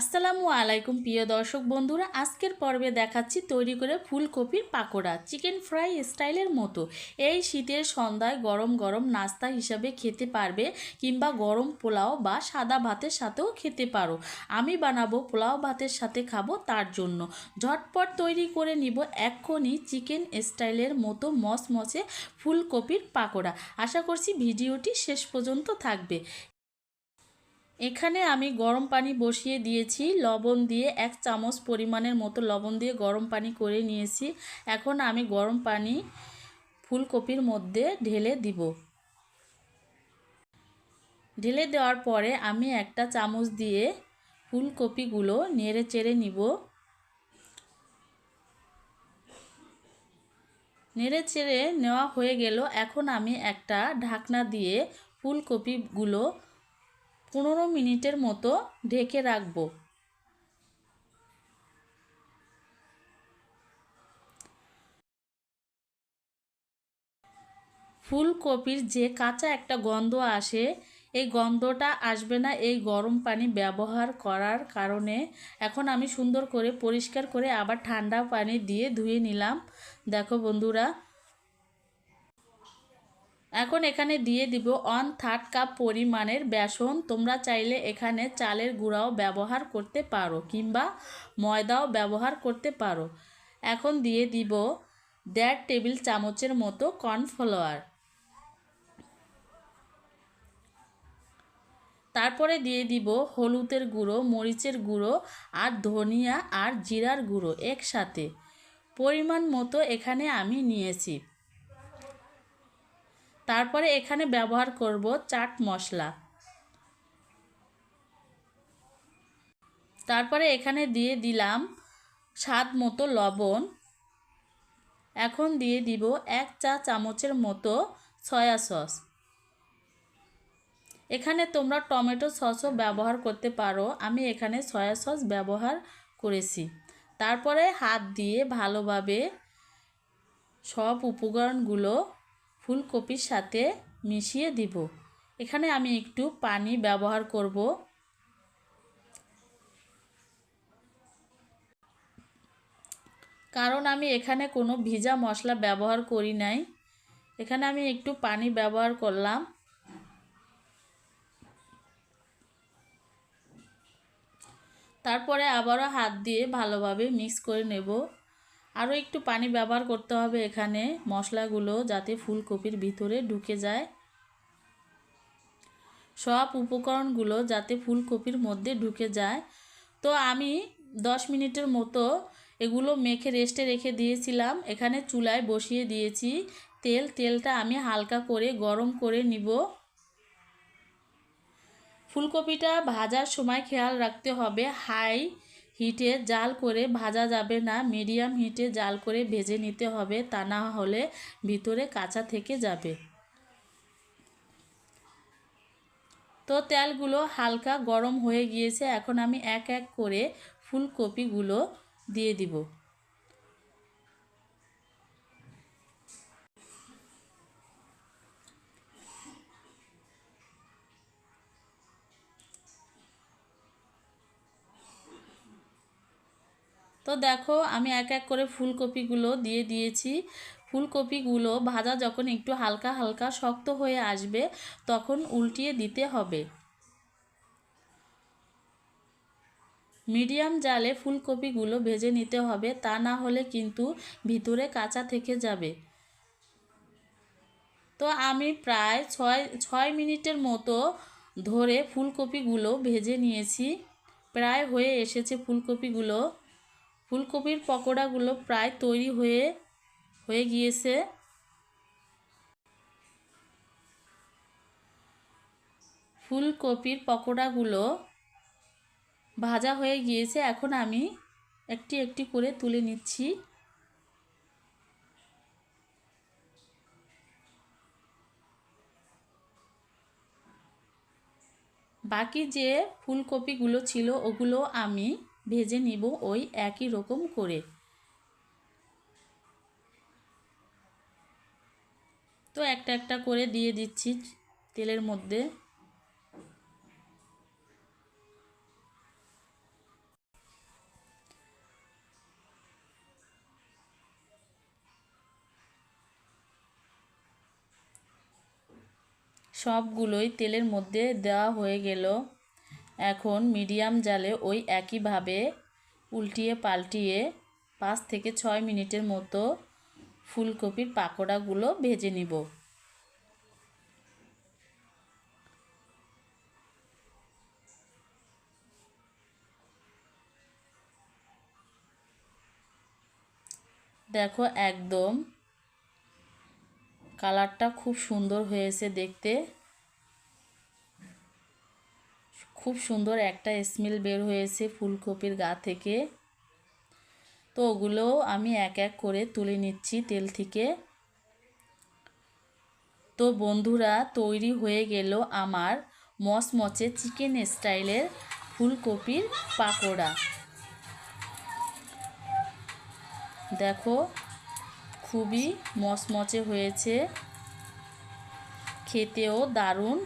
আসসালামু আলাইকুম, প্রিয় দর্শক বন্ধুরা। আজকের পর্বে দেখাচ্ছি তৈরি করে ফুলকপির পাকোড়া, চিকেন ফ্রাই স্টাইলের মতো। এই শীতের সন্ধ্যায় গরম গরম নাস্তা হিসাবে খেতে পারবে কিংবা গরম পোলাও বা সাদা ভাতের সাথেও খেতে পারো। আমি বানাবো পোলাও ভাতের সাথে খাব তার জন্য। ঝটপট তৈরি করে নিব এক্ষুনি চিকেন স্টাইলের মতো মসমসে ফুলকপির পাকোড়া। আশা করছি ভিডিওটি শেষ পর্যন্ত থাকবে। এখানে আমি গরম পানি বসিয়ে দিয়েছি, লবণ দিয়ে এক চামচ পরিমাণের মতো লবণ দিয়ে গরম পানি করে নিয়েছি। এখন আমি গরম পানি ফুলকপির মধ্যে ঢেলে দিব। ঢেলে দেওয়ার পরে আমি একটা চামচ দিয়ে ফুলকপিগুলো নেড়ে চেড়ে নিব। নেড়ে চেড়ে নেওয়া হয়ে গেল। এখন আমি একটা ঢাকনা দিয়ে ফুলকপিগুলো পনেরো মিনিটের মতো ঢেকে রাখব। ফুলকপির যে কাঁচা একটা গন্ধ আসে, এই গন্ধটা আসবে না এই গরম পানি ব্যবহার করার কারণে। এখন আমি সুন্দর করে পরিষ্কার করে আবার ঠান্ডা পানি দিয়ে ধুয়ে নিলাম। দেখো বন্ধুরা এখন এখানে দিয়ে দিব ওয়ান থার্ড কাপ পরিমাণের বেসন। তোমরা চাইলে এখানে চালের গুঁড়াও ব্যবহার করতে পারো কিংবা ময়দাও ব্যবহার করতে পারো। এখন দিয়ে দিব দেড় টেবিল চামচের মতো কর্নফ্লাওয়ার। তারপরে দিয়ে দিব হলুদের গুঁড়ো, মরিচের গুঁড়ো আর ধনিয়া আর জিরার গুঁড়ো একসাথে। পরিমাণ মতো এখানে আমি নিয়েছি। তারপরে এখানে ব্যবহার করব চাট মশলা। তারপরে এখানে দিয়ে দিলাম স্বাদ মতো লবণ। এখন দিয়ে দিব এক চা চামচের মতো সয়া সস। এখানে তোমরা টমেটো সসও ব্যবহার করতে পারো। আমি এখানে সয়া সস ব্যবহার করেছি। তারপরে হাত দিয়ে ভালোভাবে সব উপকরণগুলো ফুলকপির সাথে মিশিয়ে দিব। এখানে আমি একটু পানি ব্যবহার করব। কারণ আমি এখানে কোনো ভিজা মশলা ব্যবহার করি নাই। এখানে আমি একটু পানি ব্যবহার করলাম। তারপরে আবারও হাত দিয়ে ভালোভাবে মিক্স করে নেব। আরও একটু পানি ব্যবহার করতে হবে এখানে। মশলাগুলো যাতে ফুলকপির ভিতরে ঢুকে যায়। সব উপকরণগুলো যাতে ফুলকপির মধ্যে ঢুকে যায়। তো আমি দশ মিনিটের মতো এগুলো মেখে রেস্টে রেখে দিয়েছিলাম। এখানে চুলায় বসিয়ে দিয়েছি। তেল, তেলটা আমি হালকা করে গরম করে নিব। ফুলকপিটা ভাজার সময় খেয়াল রাখতে হবে। হাই হিটে জাল করে ভাজা যাবে না, মিডিয়াম হিটে জাল করে ভেজে নিতে হবে, তা না হলে ভিতরে কাঁচা থেকে যাবে। তো তেলগুলো হালকা গরম হয়ে গিয়েছে, এখন আমি এক এক করে ফুলকপিগুলো দিয়ে দিব। তো দেখো, আমি এক এক করে ফুলকপিগুলো দিয়ে দিয়েছি। ফুলকপিগুলো ভাজা যখন একটু হালকা হালকা শক্ত হয়ে আসবে, তখন উল্টিয়ে দিতে হবে। মিডিয়াম জালে ফুলকপিগুলো ভেজে নিতে হবে, তা না হলে কিন্তু ভিতরে কাঁচা থেকে যাবে। তো আমি প্রায় ছয় ছয় মিনিটের মতো ধরে ফুলকপিগুলো ভেজে নিয়েছি। প্রায় হয়ে এসেছে ফুলকপিগুলো। ফুলকপির পকোড়াগুলো প্রায় তৈরি হয়ে হয়ে গিয়েছে। ফুলকপির পকোড়াগুলো ভাজা হয়ে গিয়েছে। এখন আমি একটি একটি করে তুলে নিচ্ছি। বাকি যে ফুলকপিগুলো ছিল, ওগুলো আমি ভেজে নিব ওই একই রকম করে। তো একটা একটা করে দিয়ে দিচ্ছি তেলের মধ্যে। সবগুলোই তেলের মধ্যে দেওয়া হয়ে গেল। এখন মিডিয়াম জালে ওই একইভাবে উল্টিয়ে পাল্টিয়ে পাঁচ থেকে ছয় মিনিটের মতো ফুলকপির পাকোড়াগুলো ভেজে নিব। দেখো একদম কালারটা খুব সুন্দর হয়েছে দেখতে। খুব সুন্দর একটা স্মেল বের হয়েছে ফুলকপির গা থেকে। তো ওগুলো আমি এক এক করে তুলে নিচ্ছি তেল থেকে। তো বন্ধুরা, তৈরি হয়ে গেল আমার মচমচে চিকেন স্টাইলের ফুলকপির পাকোড়া। দেখো, খুবই মচমচে হয়েছে। খেতেও দারুণ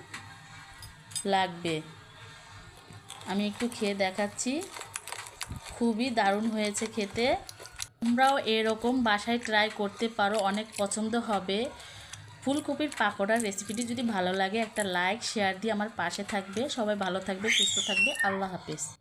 লাগবে। আমি একটু খেয়ে দেখাচ্ছি। খুবই দারুণ হয়েছে খেতে। তোমরাও এরকম বাসায় ট্রাই করতে পারো, অনেক পছন্দ হবে। ফুলকপির পাকোড়ার রেসিপিটি যদি ভালো লাগে, একটা লাইক শেয়ার দিয়ে আমার পাশে থাকবে। সবাই ভালো থাকবে, সুস্থ থাকবে। আল্লাহ হাফেজ।